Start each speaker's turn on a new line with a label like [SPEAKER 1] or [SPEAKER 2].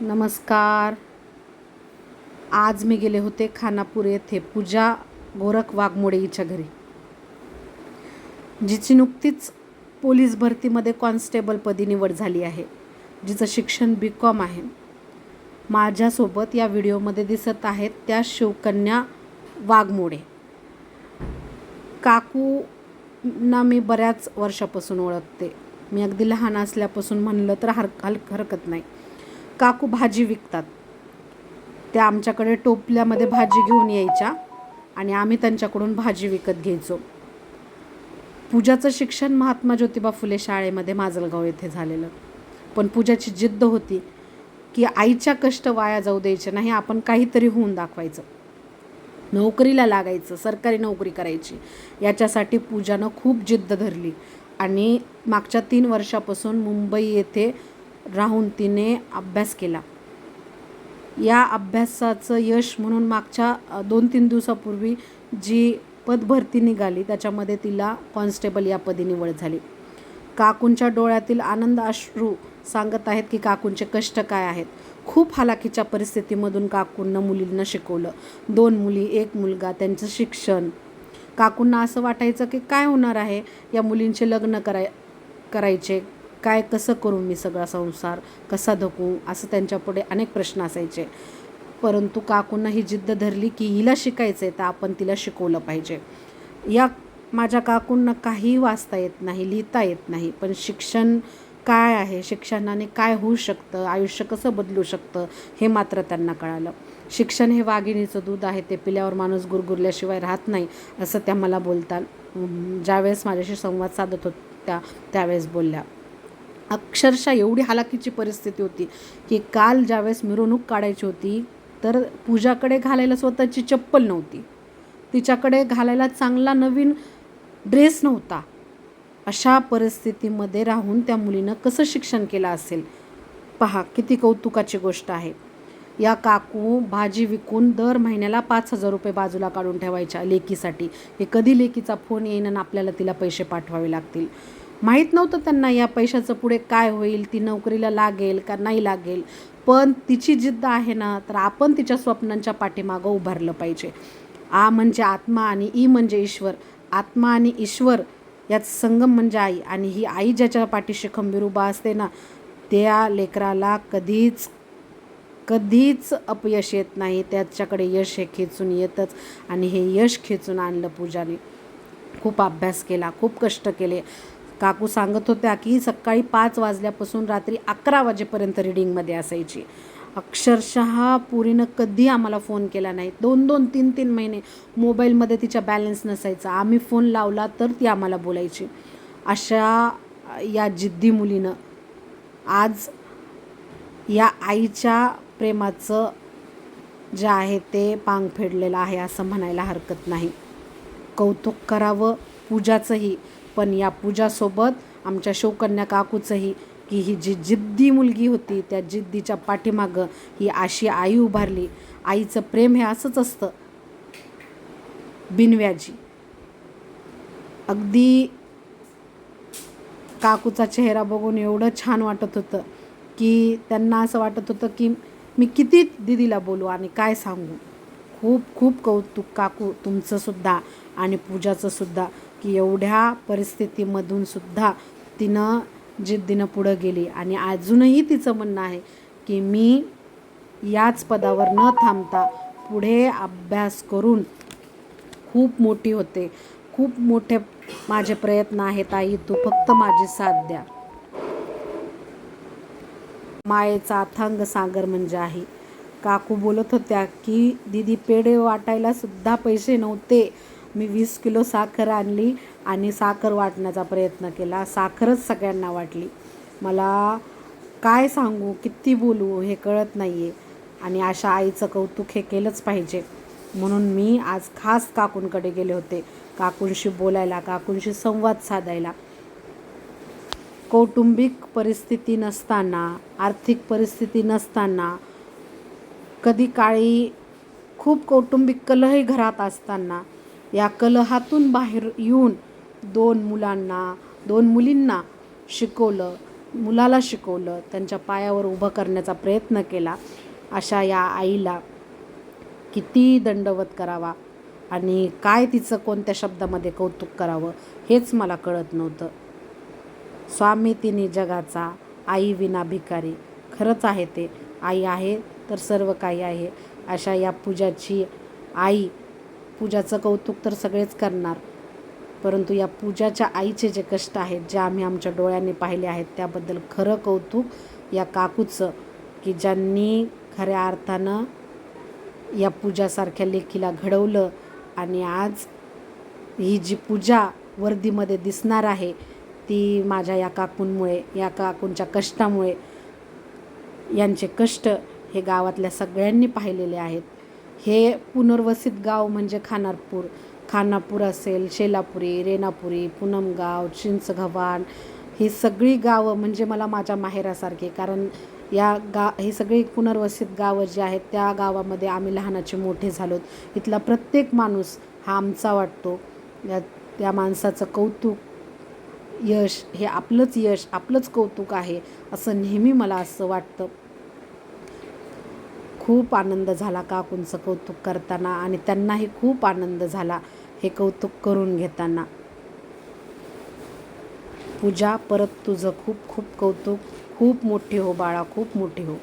[SPEAKER 1] नमस्कार. आज मी गेले होते खानापूर येथे पूजा गोरख वाघमोडे हिच्या घरी. जिची नुकतीच पोलीस भरतीमध्ये कॉन्स्टेबलपदी निवड झाली आहे जिचं शिक्षण बी कॉम आहे. माझ्यासोबत या व्हिडिओमध्ये दिसत आहेत त्या शिवकन्या वाघमोडे. काकूंना मी बऱ्याच वर्षापासून ओळखते. मी अगदी लहान असल्यापासून म्हणलं तर हर हल हरकत नाही. काकू भाजी विकतात. त्या आमच्याकडे टोपल्यामध्ये भाजी घेऊन यायच्या आणि आम्ही त्यांच्याकडून भाजी विकत घ्यायचो. पूजाचं शिक्षण महात्मा ज्योतिबा फुले शाळेमध्ये माजलगाव येथे झालेलं. पण पूजाची जिद्द होती की आईच्या कष्ट वाया जाऊ द्यायचे नाही आपण काहीतरी होऊन दाखवायचं. नोकरीला लागायचं सरकारी नोकरी करायची. याच्यासाठी पूजानं खूप जिद्द धरली आणि मागच्या तीन वर्षापासून मुंबई येथे राहून तिने अभ्यास केला. या अभ्यासाचं यश म्हणून मागच्या दोन तीन दिवसापूर्वी जी पदभरती निघाली त्याच्यामध्ये तिला कॉन्स्टेबल या पदी निवड झाली. काकूंच्या डोळ्यातील आनंद अश्रू सांगत आहेत की काकूंचे कष्ट काय आहेत. खूप हालाकीच्या परिस्थितीमधून काकूंना मुलींना शिकवलं. दोन मुली एक मुलगा त्यांचं शिक्षण. काकूंना असं वाटायचं की काय होणार आहे? या मुलींचे लग्न कराय करायचे. काय कसं करू मी सगळा संसार कसा धकू असं त्यांच्यापुढे अनेक प्रश्न असायचे. परंतु काकूंना ही जिद्द धरली की हिला शिकायचं आहे तर आपण तिला शिकवलं पाहिजे. या माझ्या काकूंना काही वाचता येत नाही लिहिता येत नाही. पण शिक्षण काय आहे? शिक्षणाने काय होऊ शकतं? आयुष्य कसं बदलू शकतं? हे मात्र त्यांना कळालं. शिक्षण हे वाघिणीचं दूध आहे. ते पिल्यावर माणूस गुरगुरल्याशिवाय राहत नाही असं त्या मला बोलतात ज्यावेळेस माझ्याशी संवाद साधत होत्या त्यावेळेस बोलल्या. अक्षरशः एवढी हालाकीची परिस्थिती होती की काल ज्यावेळेस मिरवणूक काढायची होती तर पूजाकडे घालायला स्वतःची चप्पल नव्हती. तिच्याकडे घालायला चांगला नवीन ड्रेस नव्हता. अशा परिस्थितीमध्ये राहून त्या मुलीनं कसं शिक्षण केलं असेल? पहा किती कौतुकाची गोष्ट आहे. या काकू भाजी विकून दर महिन्याला पाच हजार रुपये बाजूला काढून ठेवायच्या लेकीसाठी. हे कधी लेकीचा फोन येईन आणि आपल्याला तिला पैसे पाठवावे लागतील? माहीत नव्हतं त्यांना या पैशाचं पुढे काय होईल ती नोकरीला लागेल का नाही लागेल. पण तिची जिद्द आहे ना तर आपण तिच्या स्वप्नांच्या पाठीमागं उभारलं पाहिजे. आ म्हणजे आत्मा आणि ई म्हणजे ईश्वर. आत्मा आणि ईश्वर यात संगम म्हणजे आई आणि ही आई ज्याच्या पाठीशी खंबीर उभा असते ना त्या लेकराला कधीच कधीच अपयश येत नाही. त्याच्याकडे यश हे खेचून येतच आणि हे यश खेचून आणलं पूजाने. खूप अभ्यास केला खूप कष्ट केले. काकू सांगत होत्या की सकाळी पाच वाजल्यापासून रात्री अकरा वाजेपर्यंत रिडिंगमध्ये असायची. अक्षरशः पुरीनं कधी आम्हाला फोन केला नाही. दोन दोन तीन तीन महिने मोबाईलमध्ये तिच्या बॅलन्स नसायचा. आम्ही फोन लावला तर ती आम्हाला बोलायची. अशा या जिद्दी मुलीनं आज या आईच्या प्रेमाचं जे आहे ते पांग फेडलेलं आहे असं म्हणायला हरकत नाही. कौतुक करावं पूजाचंही. पण या पूजासोबत आमच्या शोकन्या काकूचंही की ही जी जिद्दी मुलगी होती त्या जिद्दीच्या पाठीमागं ही अशी आई उभारली. आईचं प्रेम हे असंच असतं. बिनव्याजी. अगदी काकूचा चेहरा बघून एवढं छान वाटत होतं की त्यांना असं वाटत होतं की मी किती दिदीला बोलू आणि काय सांगू. खूप खूप कौतुक काकू तुमचं सुद्धा आणि पूजाचं सुद्धा. की एवढ्या परिस्थितीमधून सुद्धा तिनं जिद्दीनं पुढं गेली. आणि अजूनही तिचं म्हणणं आहे की मी याच पदावर न थांबता पुढे अभ्यास करून खूप मोठी होते. खूप मोठे माझे प्रयत्न आहेत आई तू फक्त माझी साथ द्या. मायेचा अथांग सागर म्हणजे आहे. काकू बोलत होत्या की दीदी पेढे वाटायला सुद्धा पैसे नव्हते. मी वीस किलो साखर आणली आणि साखर वाटण्याचा प्रयत्न केला. साखरच सगळ्यांना वाटली. मला काय सांगू किती बोलू हे कळत नाही आहे आणि अशा आईचं कौतुक हे केलंच पाहिजे. म्हणून मी आज खास काकूंकडे गेले होते. काकूंशी बोलायला काकूंशी संवाद साधायला. कौटुंबिक परिस्थिती नसताना आर्थिक परिस्थिती नसताना कधी काळी खूप कौटुंबिक कलही घरात असताना या कलहातून बाहेर येऊन दोन मुलांना दोन मुलींना शिकवलं मुलाला शिकवलं त्यांच्या पायावर उभं करण्याचा प्रयत्न केला. अशा या आईला किती दंडवत करावा आणि काय तिचं कोणत्या शब्दामध्ये कौतुक करावं हेच मला कळत नव्हतं. स्वामी तिने जगाचा आई विना भिकारी. खरंच आहे ते. आई आहे तर सर्व काही आहे. अशा या पूजाची आई पूजाचं कौतुक तर सगळेच करणार. परंतु या पूजाच्या आईचे जे कष्ट आहेत जे आम्ही आमच्या डोळ्यांनी पाहिले आहेत त्याबद्दल खरं कौतुक या काकूचं की ज्यांनी खऱ्या अर्थानं या पूजासारख्या लेखीला घडवलं आणि आज ही जी पूजा वर्दीमध्ये दिसणार आहे ती माझ्या या काकूंमुळे या काकूंच्या कष्टामुळे यांचे कष्ट हे गावातल्या सगळ्यांनी पाहिलेले आहेत. हे पुनर्वसित गाव म्हणजे खानापूर. खानापूर असेल शेलापुरी रेणापुरी पूनमगाव चिंचगव्हाण ही सगळी गावं म्हणजे मला माझ्या माहेरासारखी. कारण या गा ही सगळी पुनर्वसित गावं जी आहेत त्या गावामध्ये आम्ही लहानाचे मोठे झालो. इथला प्रत्येक माणूस हा आमचा वाटतो. या त्या माणसाचं कौतुक यश हे आपलंच यश आपलंच कौतुक आहे असं नेहमी मला असं वाटतं. खूप आनंद झाला काकूंचं कौतुक करताना आणि त्यांनाही खूप आनंद झाला हे कौतुक करून घेताना. पूजा परत तुझं खूप खूप कौतुक खूप मोठी हो बाळा खूप मोठी हो.